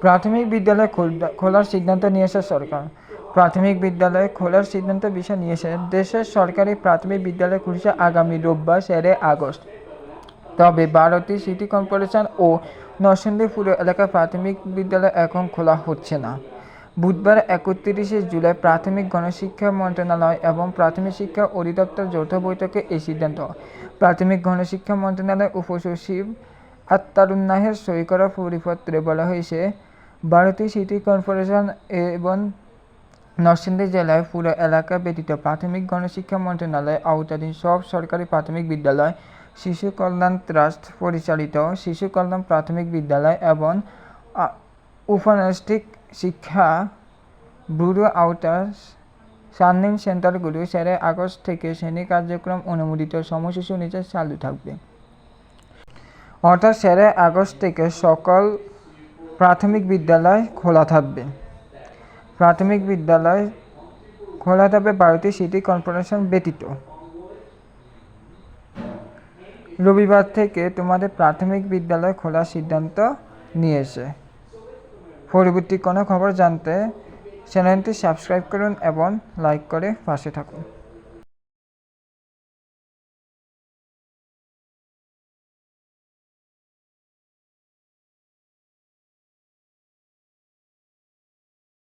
প্রাথমিক বিদ্যালয় খোল- খোলার সিদ্ধান্ত নিয়েছে সরকার। প্রাথমিক বিদ্যালয় খোলার সিদ্ধান্ত বিষয় নিয়েছে। দেশের সরকারি প্রাথমিক বিদ্যালয় খুলছে আগামী রোববার সেরে আগস্ট। তবে বারোটি সিটি কর্পোরেশন ও নরসিংদী পুর এলাকার প্রাথমিক বিদ্যালয় এখন খোলা হচ্ছে না। বুধবার একত্রিশে জুলাই প্রাথমিক গণশিক্ষা মন্ত্রণালয় এবং প্রাথমিক শিক্ষা অধিদপ্তর যৌথ বৈঠকে এই সিদ্ধান্ত। প্রাথমিক গণশিক্ষা মন্ত্রণালয়ের উপসচিব আত্মারুন্নাহের সই করা পরিপত্রে বলা হয়েছে বারোটি সিটি কর্পোরেশন এবং নরসিংদী জেলায় পুরো এলাকা ব্যতীত প্রাথমিক গণশিক্ষা মন্ত্রণালয়ের আওতাধীন সব সরকারি প্রাথমিক বিদ্যালয় শিশু কল্যাণ ট্রাস্ট পরিচালিত শিশু কল্যাণ প্রাথমিক বিদ্যালয় এবং আ, উপন্যাসটিক শিক্ষা ব্যুরো আওতার সান্নিম সেন্টারগুলো সেরে আগস্ট থেকে শ্রেণি কার্যক্রম অনুমোদিত সময়সূচি অনুযায়ী চালু থাকবে। অর্থাৎ সেরে আগস্ট থেকে সকল প্রাথমিক বিদ্যালয় খোলা থাকবে। প্রাথমিক বিদ্যালয় খোলা থাকবে বারোটি সিটি কর্পোরেশন ব্যতীত। রবিবার থেকে তোমাদের প্রাথমিক বিদ্যালয় খোলার সিদ্ধান্ত নিয়েছে। পরবর্তী কোনো খবর জানতে চ্যানেলটি সাবস্ক্রাইব করুন এবং লাইক করে পাশে থাকুন।